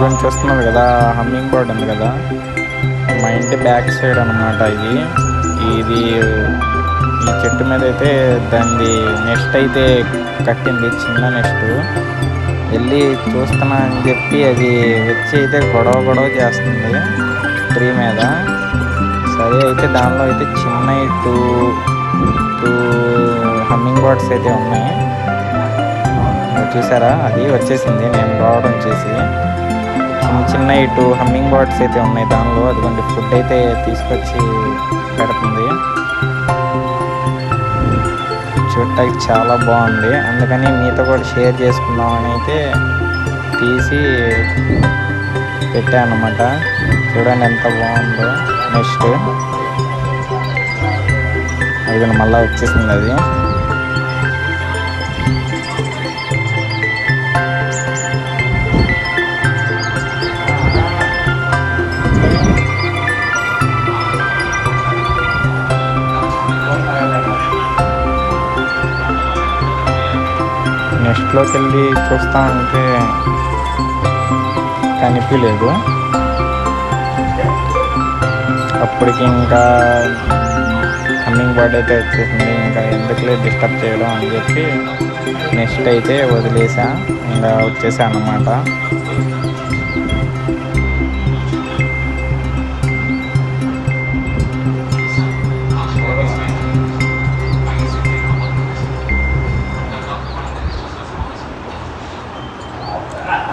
గురించి వస్తున్నది కదా హమ్మింగ్ బర్డ్ ఉంది కదా. మా ఇంటి బ్యాక్ సైడ్ అనమాట ఇది. ఇది ఈ చెట్టు మీద అయితే దాన్ని నెక్స్ట్ అయితే కట్టింది చిన్న నెక్స్ట్ వెళ్ళి చూస్తున్నా అని చెప్పి అది వచ్చి అయితే గొడవ గొడవ చేస్తుంది ట్రీ మీద. సరే అయితే దానిలో అయితే చిన్న టూ టూ హమ్మింగ్ బర్డ్స్ అయితే ఉన్నాయి. చూసారా? అది వచ్చేసింది నేను రావడం చేసి. చిన్న చిన్న టూ హమ్మింగ్ బర్డ్స్ అయితే ఉన్నాయి దానిలో. అదిగోండి ఫుడ్ అయితే తీసుకొచ్చి పెడుతుంది. చూడటానికి చాలా బాగుంది. అందుకని మీతో కూడా షేర్ చేసుకుందామని అయితే తీసి పెట్టాను అనమాట చూడండి ఎంత బాగుందో. నెక్స్ట్. అది మళ్ళీ వచ్చేసింది అది. నెక్స్ట్లోకి వెళ్ళి చూస్తా ఉంటే కనిపించలేదు అప్పటికి ఇంకా కమ్మింగ్ బర్డ్ అయితే వచ్చేసింది. ఇంకా ఎందుకులే డిస్టర్బ్ చేయడం అని చెప్పి నెక్స్ట్ అయితే వదిలేసా. ఇంకా వచ్చేసా అన్నమాట